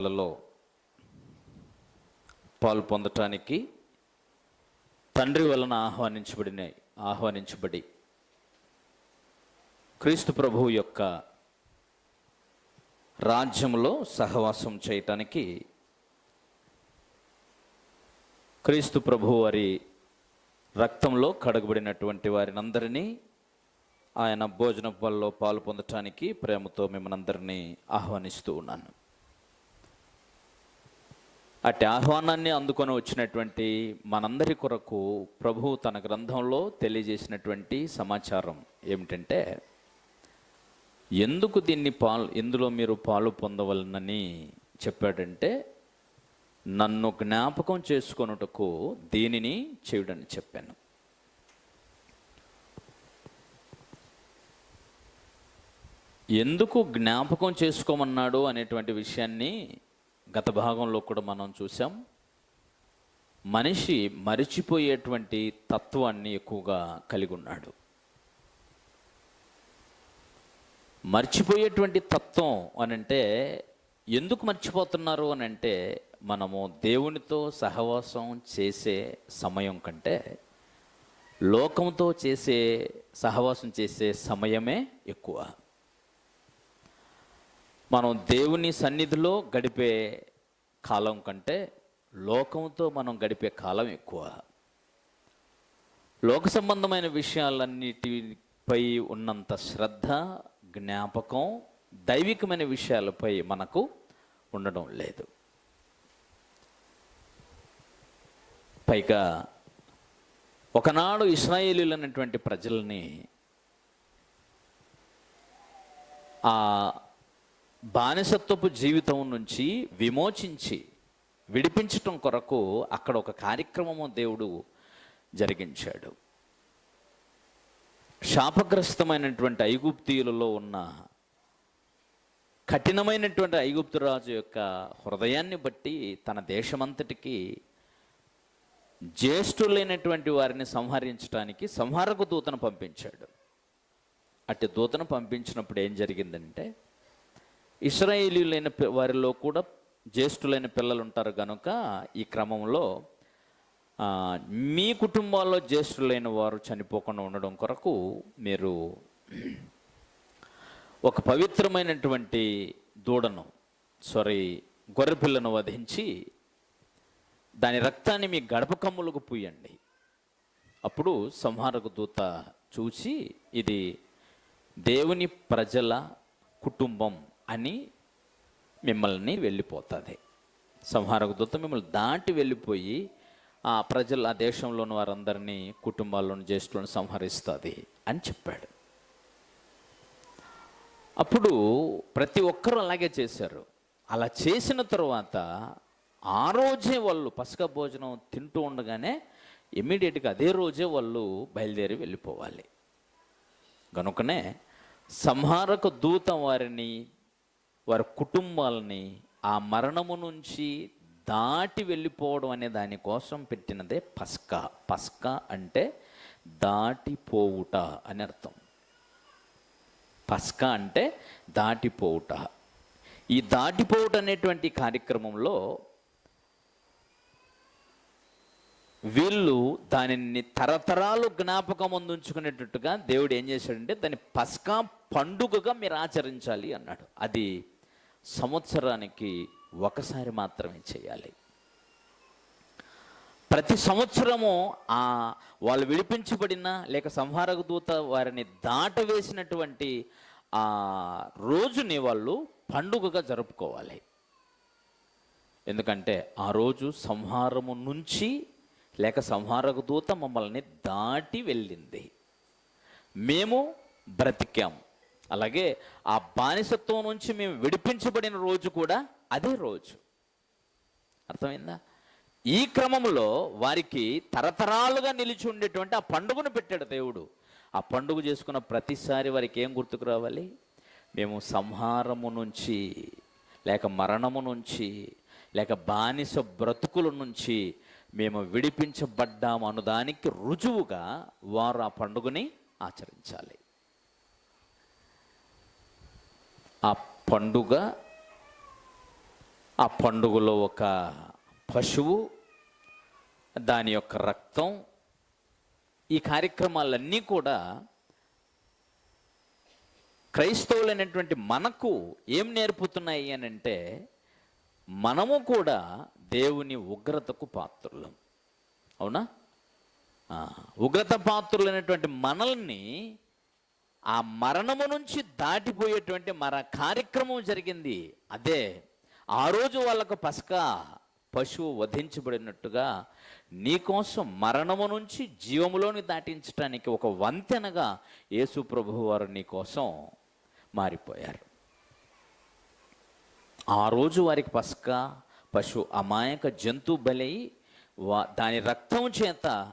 లలో పాలు పొందటానికి తండ్రి వలన ఆహ్వానించబడిన ఆహ్వానించబడి క్రీస్తు ప్రభువు యొక్క రాజ్యంలో సహవాసం చేయటానికి క్రీస్తు ప్రభు వారి రక్తంలో కడగబడినటువంటి వారిని అందరినీ ఆయన భోజన పల్లో పాలు పొందటానికి ప్రేమతో మిమ్మల్ని అందరినీ ఆహ్వానిస్తూ ఉన్నాను. అట్టి ఆహ్వానాన్ని అందుకొని వచ్చినటువంటి మనందరి కొరకు ప్రభు తన గ్రంథంలో తెలియజేసినటువంటి సమాచారం ఏమిటంటే ఎందుకు దీన్ని పాలు ఎందులో మీరు పాలు పొందవలనని చెప్పాడంటే నన్ను జ్ఞాపకం చేసుకొనుటకు దీనిని చేయుడని చెప్పాను. ఎందుకు జ్ఞాపకం చేసుకోమన్నాడు అనేటువంటి విషయాన్ని గత భాగంలో కూడా మనం చూసాం మనిషి మరిచిపోయేటువంటి తత్వాన్ని ఎక్కువగా కలిగి ఉన్నాడు. మర్చిపోయేటువంటి తత్వం అని అంటే ఎందుకు మర్చిపోతున్నారు అని అంటే మనము దేవునితో సహవాసం చేసే సమయం కంటే లోకంతో చేసే సహవాసం చేసే సమయమే ఎక్కువ. మనం దేవుని సన్నిధిలో గడిపే కాలం కంటే లోకంతో మనం గడిపే కాలం ఎక్కువ. లోక సంబంధమైన విషయాలన్నిటిపై ఉన్నంత శ్రద్ధ జ్ఞాపకం దైవికమైన విషయాలపై మనకు ఉండడం లేదు. పైగా ఒకనాడు ఇస్రాయేలీలు అనేటువంటి ప్రజల్ని ఆ బానిసత్వపు జీవితం నుంచి విమోచించి విడిపించటం కొరకు అక్కడ ఒక కార్యక్రమము దేవుడు జరిగించాడు. శాపగ్రస్తమైనటువంటి ఐగుప్తీయులలో ఉన్న కఠినమైనటువంటి ఐగుప్తు రాజు యొక్క హృదయాన్ని బట్టి తన దేశమంతటికి జ్యేష్ఠులైనటువంటి వారిని సంహరించడానికి సంహారక దూతను పంపించాడు. అట్టి దూతను పంపించినప్పుడు ఏం జరిగిందంటే ఇస్రాయేలీలైన వారిలో కూడా జ్యేష్ఠులైన పిల్లలు ఉంటారు కనుక ఈ క్రమంలో మీ కుటుంబాల్లో జ్యేష్ఠులైన వారు చనిపోకుండా ఉండడం కొరకు మీరు ఒక పవిత్రమైనటువంటి దూడను సారీ గొర్రెపిల్లను వధించి దాని రక్తాన్ని మీ గడప కమ్ములకు పూయండి. అప్పుడు సంహారక దూత చూసి ఇది దేవుని ప్రజల కుటుంబం అని మిమ్మల్ని వెళ్ళిపోతుంది. సంహారక దూత మిమ్మల్ని దాటి వెళ్ళిపోయి ఆ ప్రజలు ఆ దేశంలోని వారందరినీ కుటుంబాల్లోని జ్యేష్ఠులను సంహరిస్తుంది అని చెప్పాడు. అప్పుడు ప్రతి ఒక్కరూ అలాగే చేశారు. అలా చేసిన తర్వాత ఆ రోజే వాళ్ళు పసక భోజనం తింటూ ఉండగానే ఇమీడియట్గా అదే రోజే వాళ్ళు బయలుదేరి వెళ్ళిపోవాలి. కనుకనే సంహారక దూత వారిని వారి కుటుంబాలని ఆ మరణము నుంచి దాటి వెళ్ళిపోవడం అనే దానికోసం పెట్టినదే పస్కా. పస్కా అంటే దాటిపోవుట అని అర్థం. పస్కా అంటే దాటిపోవుట. ఈ దాటిపోవుట అనేటువంటి కార్యక్రమంలో వీళ్ళు దానిని తరతరాలు జ్ఞాపకం అందించుకునేటట్టుగా దేవుడు ఏం చేశాడంటే దాన్ని పస్కా పండుగగా మీరు ఆచరించాలి అన్నాడు. అది సంవత్సరానికి ఒకసారి మాత్రమే చేయాలి. ప్రతి సంవత్సరము ఆ వాళ్ళు విడిపించబడిన లేక సంహారక దూత వారిని దాటవేసినటువంటి ఆ రోజుని వాళ్ళు పండుగగా జరుపుకోవాలి. ఎందుకంటే ఆ రోజు సంహారము నుంచి లేక సంహారక దూత మమ్మల్ని దాటి వెళ్ళింది. మేము బ్రతికాం. అలాగే ఆ బానిసత్వం నుంచి మేము విడిపించబడిన రోజు కూడా అదే రోజు. అర్థమైందా? ఈ క్రమంలో వారికి తరతరాలుగా నిలిచి ఉండేటువంటి ఆ పండుగను పెట్టాడు దేవుడు. ఆ పండుగ చేసుకున్న ప్రతిసారి వారికి ఏం గుర్తుకు రావాలి? మేము సంహారము నుంచి లేక మరణము నుంచి లేక బానిస బ్రతుకుల నుంచి మేము విడిపించబడ్డాము అనుదానికి రుజువుగా వారు ఆ పండుగని ఆచరించాలి. ఆ పండుగ ఆ పండుగలో ఒక పశువు దాని యొక్క రక్తం ఈ కార్యక్రమాలన్నీ కూడా క్రైస్తవులైనటువంటి మనకు ఏం నేర్పుతున్నాయి అని అంటే మనము కూడా దేవుని ఉగ్రతకు పాత్రులం. అవునా? ఉగ్రత పాత్రులైనటువంటి మనల్ని ఆ మరణము నుంచి దాటిపోయేటువంటి మర కార్యక్రమం జరిగింది. అదే ఆ రోజు వాళ్ళకు పసకా పశువు వధించబడినట్టుగా నీకోసం మరణము నుంచి జీవములోని దాటించడానికి ఒక వంతెనగా యేసు ప్రభువు వారు నీకోసం మారిపోయారు. ఆ రోజు వారికి పసకా పశు అమాయక జంతు బలై వా దాని రక్తం చేత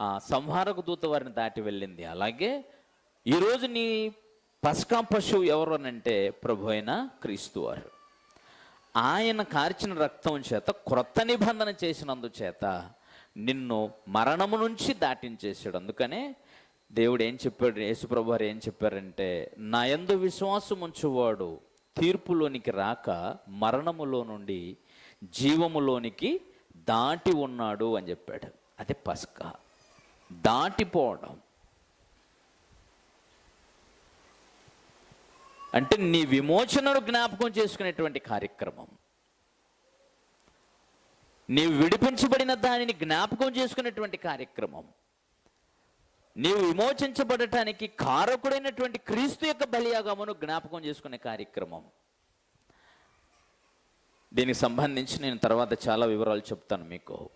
ఆ సంహారక దూత వారిని దాటి వెళ్ళింది. అలాగే ఈరోజు నీ పస్కా పశువు ఎవరు అంటే ప్రభు అయిన క్రీస్తు వారు. ఆయన కార్చిన రక్తం చేత క్రొత్త నిబంధన చేసినందు చేత నిన్ను మరణము నుంచి దాటించేసాడు అందుకనే దేవుడు ఏం చెప్పాడు యేసుప్రభు వారు ఏం చెప్పారంటే నా ఎందు విశ్వాసం ఉంచువాడు తీర్పులోనికి రాక మరణములో నుండి జీవములోనికి దాటి ఉన్నాడు అని చెప్పాడు. అదే పస్కా. దాటిపోవడం. అంటే నీ విమోచనను జ్ఞాపకం చేసుకునేటువంటి కార్యక్రమం. నీవు విడిపించబడిన దానిని జ్ఞాపకం చేసుకునేటువంటి కార్యక్రమం. నీవు విమోచించబడటానికి కారకుడైనటువంటి క్రీస్తు యొక్క బలియాగమును జ్ఞాపకం చేసుకునే కార్యక్రమం. దీనికి సంబంధించి నేను తర్వాత చాలా వివరాలు చెప్తాను మీకు.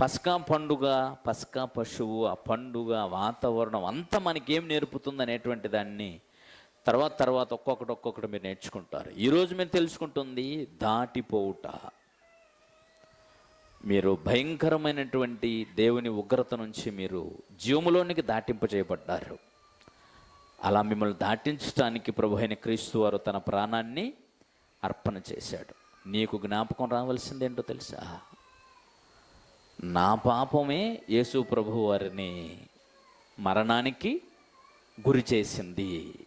పస్కా పండుగ పస్కా పశువు ఆ పండుగ వాతావరణం అంతా మనకేం నేర్పుతుంది అనేటువంటి దాన్ని తర్వాత తర్వాత ఒక్కొక్కటి ఒక్కొక్కటి మీరు నేర్చుకుంటారు. ఈరోజు మీరు తెలుసుకుంటుంది దాటిపోవుట. మీరు భయంకరమైనటువంటి దేవుని ఉగ్రత నుంచి మీరు జీవములోనికి దాటింప చేయబడ్డారు. అలా మిమ్మల్ని దాటించడానికి ప్రభు అయిన క్రీస్తు వారు తన ప్రాణాన్ని అర్పణ చేశాడు. నీకు జ్ఞాపకం రావాల్సిందేంటో తెలుసా? నా పాపమే యేసు ప్రభు వారిని మరణానికి గురి చేసింది.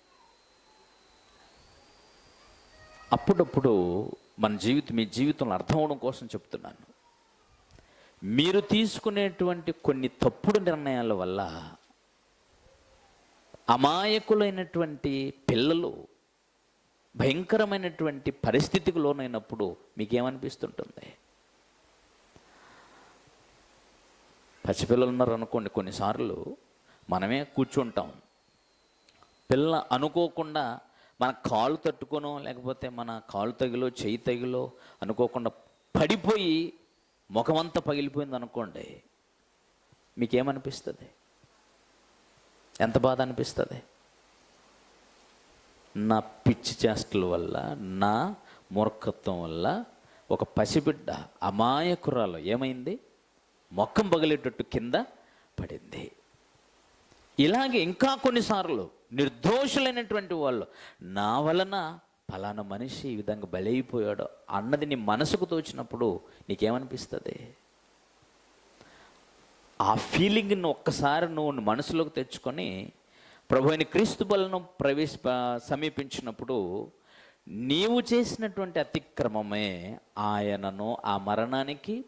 అప్పుడప్పుడు మన జీవితం మీ జీవితంలో అర్థం అవడం కోసం చెప్తున్నాను. మీరు తీసుకునేటువంటి కొన్ని తప్పుడు నిర్ణయాల వల్ల అమాయకులైనటువంటి పిల్లలు భయంకరమైనటువంటి పరిస్థితికి లోనైనప్పుడు మీకేమనిపిస్తుంటుంది? పసిపిల్లలు ఉన్నారు అనుకోండి కొన్నిసార్లు మనమే కూర్చుంటాం. పిల్ల అనుకోకుండా మన కాలు తట్టుకోనో లేకపోతే మన కాలు తగిలో చేయి తగిలో అనుకోకుండా పడిపోయి ముఖమంతా పగిలిపోయింది అనుకోండి మీకేమనిపిస్తుంది? ఎంత బాధ అనిపిస్తుంది? నా పిచ్చి చేష్టల వల్ల నా మూర్ఖత్వం వల్ల ఒక పసిబిడ్డ అమాయకురాలు ఏమైంది? మొక్కం పగిలేటట్టు కింద పడింది. ఇలాగే ఇంకా కొన్నిసార్లు నిర్దోషులైనటువంటి వాళ్ళు నా వలన ఫలానా మనిషి ఈ విధంగా బలైపోయాడు అన్నది నీ మనసుకు తోచినప్పుడు నీకేమనిపిస్తుంది? ఆ ఫీలింగ్ని ఒక్కసారి నువ్వు మనసులోకి తెచ్చుకొని ప్రభు అయిన క్రీస్తు బలను ప్రవేశ సమీపించినప్పుడు నీవు చేసినటువంటి అతిక్రమమే ఆయనను ఆ మరణానికి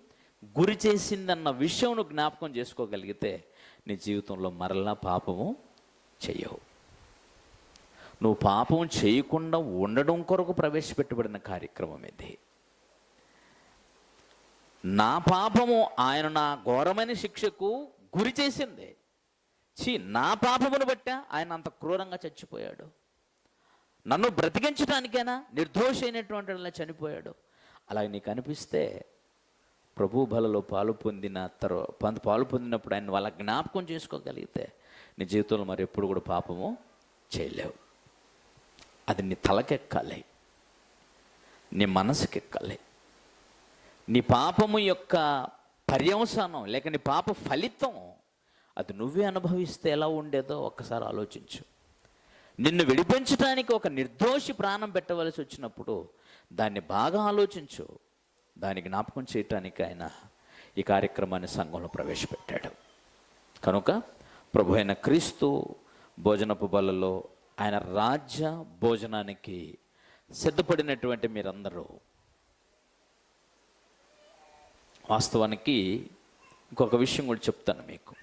గురి చేసిందన్న విషయం జ్ఞాపకం చేసుకోగలిగితే నీ జీవితంలో మరలా పాపము చెయ్యవు నువ్వు పాపం చేయకుండా ఉండడం కొరకు ప్రవేశపెట్టబడిన కార్యక్రమం ఇది. నా పాపము ఆయన నా ఘోరమైన శిక్షకు గురి చేసింది. ఛీ నా పాపమును బట్ట ఆయన అంత క్రూరంగా చచ్చిపోయాడు. నన్ను బ్రతికించడానికైనా? నిర్దోష అయినటువంటి చనిపోయాడు. అలాగే నీకు అనిపిస్తే ప్రభు బలలో పాలు పొందిన తర్వాత పాలు పొందినప్పుడు ఆయన వాళ్ళ జ్ఞాపకం చేసుకోగలిగితే నీ జీవితంలో మరి ఎప్పుడు కూడా పాపము చేయలేవు. అది నీ తలకెక్కాలి. నీ మనసుకెక్కాలి. నీ పాపము యొక్క పర్యవసానం లేక నీ పాప ఫలితం అది నువ్వే అనుభవిస్తే ఎలా ఉండేదో ఒక్కసారి ఆలోచించు. నిన్ను విడిపించడానికి ఒక నిర్దోషి ప్రాణం పెట్టవలసి వచ్చినప్పుడు దాన్ని బాగా ఆలోచించు. దాన్ని జ్ఞాపకం చేయటానికి ఆయన ఈ కార్యక్రమాన్ని సంఘంలో ప్రవేశపెట్టాడు. కనుక ప్రభు అయిన క్రీస్తు భోజనపు బలలో ఆయన రాజ్య భోజనానికి సిద్ధపడినటువంటి మీరందరూ వాస్తవానికి ఇంకొక విషయం కూడా చెప్తాను మీకు.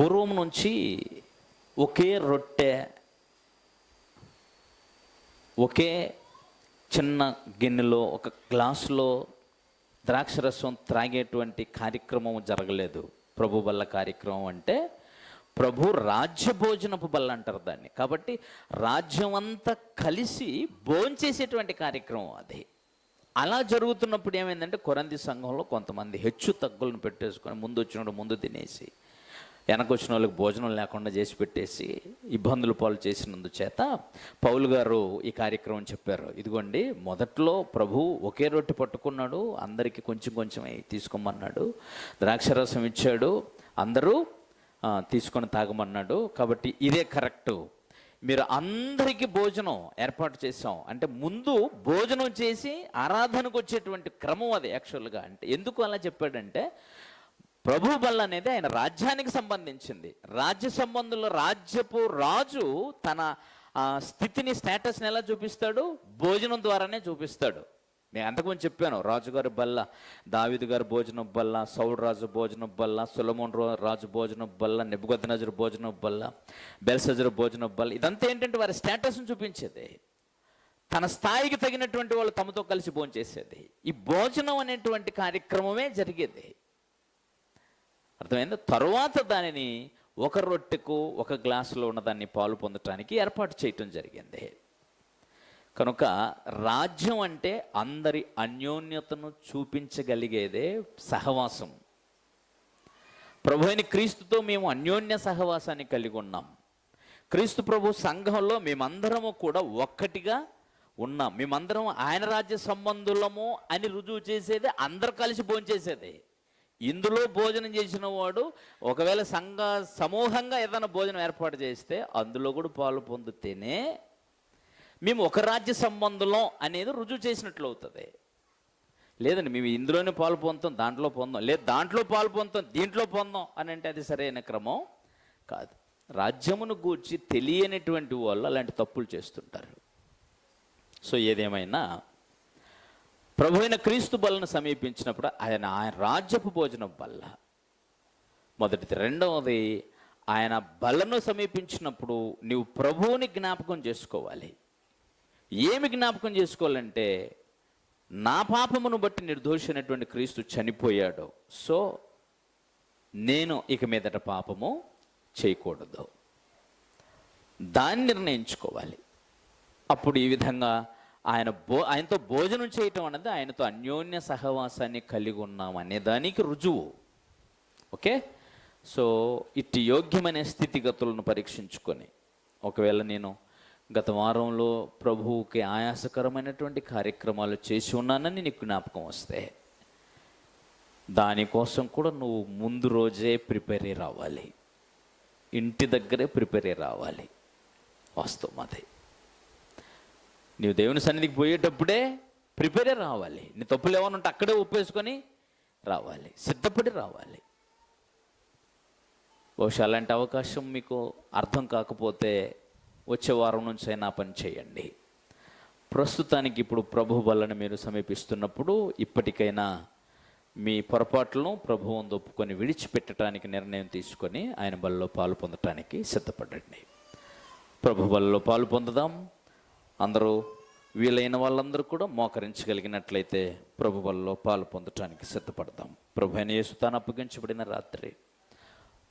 పూర్వం నుంచి ఒకే రొట్టె ఒకే చిన్న గిన్నెలో ఒక గ్లాసులో ద్రాక్షరసం త్రాగేటువంటి కార్యక్రమం జరగలేదు. ప్రభు బల్ల కార్యక్రమం అంటే ప్రభు రాజ్య భోజనపు బల్ల అంటారు దాన్ని. కాబట్టి రాజ్యం అంతా కలిసి భోంచేసేటువంటి కార్యక్రమం అది. అలా జరుగుతున్నప్పుడు ఏమైందంటే కొరంది సంఘంలో కొంతమంది హెచ్చు తగ్గులను పెట్టేసుకొని ముందు వచ్చినప్పుడు ముందు తినేసి వెనక వచ్చిన వాళ్ళకి భోజనం లేకుండా చేసి పెట్టేసి ఇబ్బందులు పాలు చేసినందు చేత పౌలు గారు ఈ కార్యక్రమం చెప్పారు. ఇదిగోండి మొదట్లో ప్రభు ఒకే రొట్టె పట్టుకున్నాడు అందరికీ కొంచెం కొంచెం తీసుకోమన్నాడు ద్రాక్షరసం ఇచ్చాడు అందరూ తీసుకొని తాగమన్నాడు. కాబట్టి ఇదే కరెక్టు. మీరు అందరికీ భోజనం ఏర్పాటు చేసాం అంటే ముందు భోజనం చేసి ఆరాధనకు వచ్చేటువంటి క్రమం అది యాక్చువల్గా. అంటే ఎందుకు అలా చెప్పాడంటే ప్రభు బల్ల అనేది ఆయన రాజ్యానికి సంబంధించింది. రాజ్య సంబంధంలో రాజ్యపు రాజు తన స్థితిని స్టేటస్ని ఎలా చూపిస్తాడు? భోజనం ద్వారానే చూపిస్తాడు. నేను అంతకుముందు చెప్పాను రాజుగారి బల్ల దావిదు గారి భోజనం బల్ల సౌడు రాజు భోజనం బల్ల సులమోన్ రాజు భోజనం బల్ల నెబ్బుగద్దనజరు భోజనం బల్ల బెల్సజరు భోజనం బల్ల ఇదంతా ఏంటంటే వారి స్టేటస్ని చూపించేది. తన స్థాయికి తగినటువంటి వాళ్ళు తమతో కలిసి భోజనం చేసేది ఈ భోజనం అనేటువంటి కార్యక్రమమే జరిగేది. అర్థమైంది? తరువాత దానిని ఒక రొట్టెకు ఒక గ్లాసులో ఉన్న దాన్ని పాలు పొందటానికి ఏర్పాటు చేయటం జరిగింది. కనుక రాజ్యం అంటే అందరి అన్యోన్యతను చూపించగలిగేదే సహవాసం. ప్రభు అయిన క్రీస్తుతో మేము అన్యోన్య సహవాసాన్ని కలిగి ఉన్నాం. క్రీస్తు ప్రభు సంఘంలో మేమందరము కూడా ఒక్కటిగా ఉన్నాం. మేమందరం ఆయన రాజ్య సంబంధులము అని రుజువు చేసేది అందరు కలిసి భోంచేసేది. ఇందులో భోజనం చేసిన వాడు ఒకవేళ సంఘ సమూహంగా ఏదైనా భోజనం ఏర్పాటు చేస్తే అందులో కూడా పాలు పొందితేనే మేము ఒక రాజ్య సంబంధం అనేది రుజువు చేసినట్లు అవుతుంది. లేదండి మేము ఇందులోనే పాలు పొందుతాం దాంట్లో పొందాం లేదు దాంట్లో పాలు పొందుతాం దీంట్లో పొందాం అని అంటే అది సరైన క్రమం కాదు. రాజ్యమును గూర్చి తెలియనటువంటి వాళ్ళు అలాంటి తప్పులు చేస్తుంటారు. సో ఏదేమైనా ప్రభు అయిన క్రీస్తు బలను సమీపించినప్పుడు ఆయన ఆయన రాజ్యపు భోజనం బల్ల మొదటిది. రెండవది ఆయన బలను సమీపించినప్పుడు నీవు ప్రభువుని జ్ఞాపకం చేసుకోవాలి. ఏమి జ్ఞాపకం చేసుకోవాలంటే నా పాపమును బట్టి నిర్దోషమైనటువంటి క్రీస్తు చనిపోయాడు. సో నేను ఇక మీదట పాపము చేయకూడదు. దాన్ని నిర్ణయించుకోవాలి. అప్పుడు ఈ విధంగా ఆయన భో ఆయనతో భోజనం చేయటం అన్నది ఆయనతో అన్యోన్య సహవాసాన్ని కలిగి ఉన్నాం అనే దానికి రుజువు. ఓకే? సో ఇట్టి యోగ్యమైన స్థితిగతులను పరీక్షించుకొని ఒకవేళ నేను గత వారంలో ప్రభువుకి ఆయాసకరమైనటువంటి కార్యక్రమాలు చేసి ఉన్నానని నీకు జ్ఞాపకం వస్తే దానికోసం కూడా నువ్వు ముందు రోజే ప్రిపేర్ అయ్యి రావాలి. ఇంటి దగ్గరే ప్రిపేర్ అయ్యి రావాలి. వాస్తవం అదే. నీవు దేవుని సన్నిధికి పోయేటప్పుడే ప్రిపేర్ రావాలి. నీ తప్పులు ఏమైనా ఉంటే అక్కడే ఒప్పేసుకొని రావాలి. సిద్ధపడి రావాలి. బహుశా అలాంటి అవకాశం మీకు అర్థం కాకపోతే వచ్చే వారం నుంచి అయినా పని చేయండి. ప్రస్తుతానికి ఇప్పుడు ప్రభు వలన మీరు సమీపిస్తున్నప్పుడు ఇప్పటికైనా మీ పొరపాట్లను ప్రభువు ఒప్పుకొని విడిచిపెట్టడానికి నిర్ణయం తీసుకొని ఆయన బలలో పాలు పొందటానికి సిద్ధపడండి. ప్రభు బలలో పాలు పొందుదాం. అందరూ వీలైన వాళ్ళందరూ కూడా మోకరించగలిగినట్లయితే ప్రభు వల్ల పాలు పొందటానికి సిద్ధపడదాం ప్రభు అయిన యేసు తాను అప్పగించబడిన రాత్రి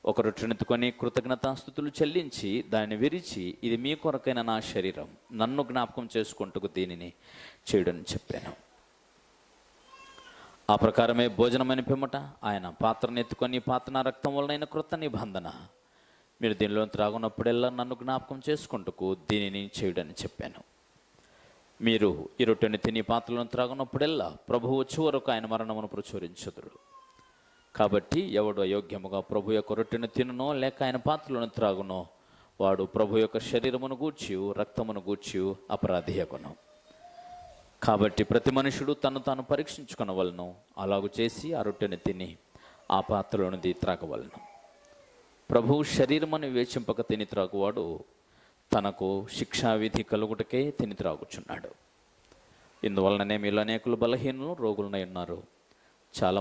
ఒక రొట్టెనెత్తుకొని కృతజ్ఞతాస్థుతులు చెల్లించి దాన్ని విరిచి ఇది మీ కొరకైన నా శరీరం. నన్ను జ్ఞాపకం చేసుకుంటూ దీనిని చేయడని చెప్పాను. ఆ ప్రకారమే భోజనమైన పిమ్మట ఆయన పాత్రను ఎత్తుకొని పాత్ర నా రక్తం వలన కృత నిబంధన. మీరు దీనిలో త్రాగున్నప్పుడెల్లా నన్ను జ్ఞాపకం చేసుకుంటూ దీనిని చేయడని చెప్పాను. మీరు ఈ రొట్టెని తిని పాత్రలను త్రాగున్నప్పుడెల్లా ప్రభువు వచ్చే వరకు ఆయన మరణమును ప్రచురించుదురు. కాబట్టి ఎవడు అయోగ్యముగా ప్రభు యొక్క రొట్టెను తినునో లేక ఆయన పాత్రలను త్రాగునో వాడు ప్రభు యొక్క శరీరమును గూర్చి రక్తమును గూర్చి అపరాధి కాబట్టి ప్రతి మనుషుడు తను తాను పరీక్షించుకొనవలను అలాగు చేసి ఆ రొట్టెను తిని ఆ పాత్రలోనిది త్రాగవలను. ప్రభువు శరీరమును వేచింపక తిని త్రాగువాడు తనకు శిక్షావిధి కలుగుటకే తిని త్రాగుచున్నాడు. ఇందువలననే మీలో అనేకులు బలహీనులు రోగులనై ఉన్నారు. చాలా